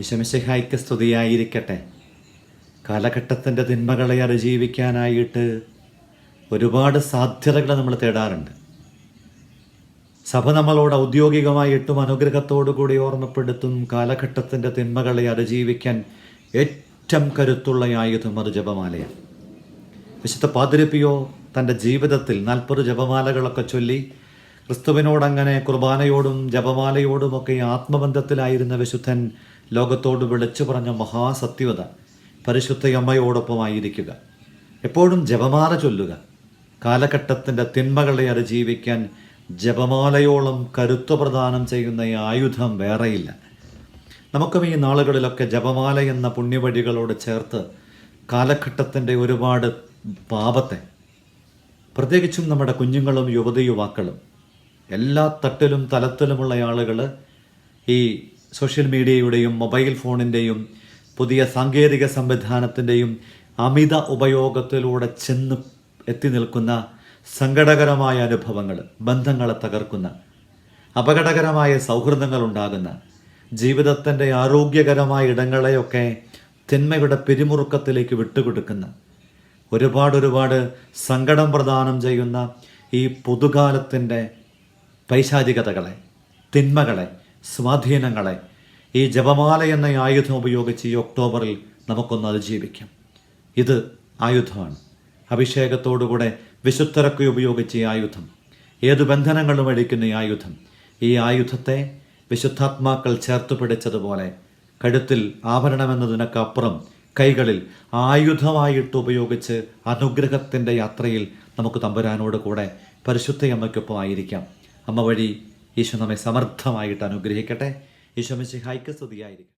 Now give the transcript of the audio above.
ഈശമിശിഹായ്ക്ക് സ്തുതിയായിരിക്കട്ടെ. കാലഘട്ടത്തിന്റെ തിന്മകളെ അതിജീവിക്കാനായിട്ട് ഒരുപാട് സാധ്യതകൾ നമ്മൾ തേടാറുണ്ട്. സഭ നമ്മളോട് ഔദ്യോഗികമായിട്ടും അനുഗ്രഹത്തോടു കൂടി ഓർമ്മപ്പെടുത്തും കാലഘട്ടത്തിന്റെ തിന്മകളെ അതിജീവിക്കാൻ ഏറ്റവും കരുത്തുള്ള ആയുധം അത് ജപമാലയാണ്. വിശുദ്ധ പാതിരിപ്പിയോ തന്റെ ജീവിതത്തിൽ നാൽപ്പത് ജപമാലകളൊക്കെ ചൊല്ലി ക്രിസ്തുവിനോടങ്ങനെ കുർബാനയോടും ജപമാലയോടും ഒക്കെ ആത്മബന്ധത്തിലായിരുന്ന വിശുദ്ധൻ ലോകത്തോട് വിളിച്ചു പറഞ്ഞ മഹാസത്യവത പരിശുദ്ധയമ്മയോടൊപ്പമായിരിക്കുക. എപ്പോഴും ജപമാല ചൊല്ലുക. കാലഘട്ടത്തിന്റെ തിന്മകളെ അതിജീവിക്കാൻ ജപമാലയോളം കരുത്വ പ്രദാനം ചെയ്യുന്ന ഈ ആയുധം വേറെയില്ല. നമുക്കും ഈ നാളുകളിലൊക്കെ ജപമാല എന്ന പുണ്യവഴികളോട് ചേർത്ത് കാലഘട്ടത്തിന്റെ ഒരുപാട് പാപത്തെ പ്രത്യേകിച്ചും നമ്മുടെ കുഞ്ഞുങ്ങളും യുവതി യുവാക്കളും എല്ലാ തട്ടിലും തലത്തിലുമുള്ള ആളുകൾ ഈ സോഷ്യൽ മീഡിയയുടെയും മൊബൈൽ ഫോണിന്റെയും പുതിയ സാങ്കേതിക സംവിധാനത്തിന്റെയും അമിത ഉപയോഗത്തിലൂടെ ചെന്ന് എത്തി നിൽക്കുന്ന സങ്കടകരമായ അനുഭവങ്ങൾ ബന്ധങ്ങളെ തകർക്കുന്ന അപകടകരമായ സൗഹൃദങ്ങൾ ഉണ്ടാകുന്ന ജീവിതത്തിന്റെ ആരോഗ്യകരമായ ഇടങ്ങളെയൊക്കെ തിന്മയുടെ പിരിമുറുക്കത്തിലേക്ക് വിട്ടുകൊടുക്കുന്ന ഒരുപാട് ഒരുപാട് സങ്കടം പ്രദാനം ചെയ്യുന്ന ഈ പുതുകാലത്തിന്റെ പൈശാചികതകളെ തിന്മകളെ സ്വാധീനങ്ങളെ ഈ ജപമാല എന്ന ആയുധം ഉപയോഗിച്ച് ഈ ഒക്ടോബറിൽ നമുക്കൊന്ന് അതിജീവിക്കാം. ഇത് ആയുധമാണ്. അഭിഷേകത്തോടുകൂടെ വിശുദ്ധരൊക്കെ ഉപയോഗിച്ച ഈ ആയുധം ഏതു ബന്ധനങ്ങളും അടിക്കുന്ന ഈ ആയുധം ഈ ആയുധത്തെ വിശുദ്ധാത്മാക്കൾ ചേർത്ത് പിടിച്ചതുപോലെ കഴുത്തിൽ ആഭരണമെന്നതിനൊക്കപ്പുറം കൈകളിൽ ആയുധമായിട്ട് ഉപയോഗിച്ച് അനുഗ്രഹത്തിന്റെ യാത്രയിൽ നമുക്ക് തമ്പുരാനോട് കൂടെ പരിശുദ്ധയമ്മയ്ക്കൊപ്പം ആയിരിക്കാം അമ്മ വഴി ഈശോ നമ്മെ സമർത്ഥമായിട്ട് അനുഗ്രഹിക്കട്ടെ. ഈശോ മിശിഹായ്ക്ക് സ്തുതിയായിരിക്കും.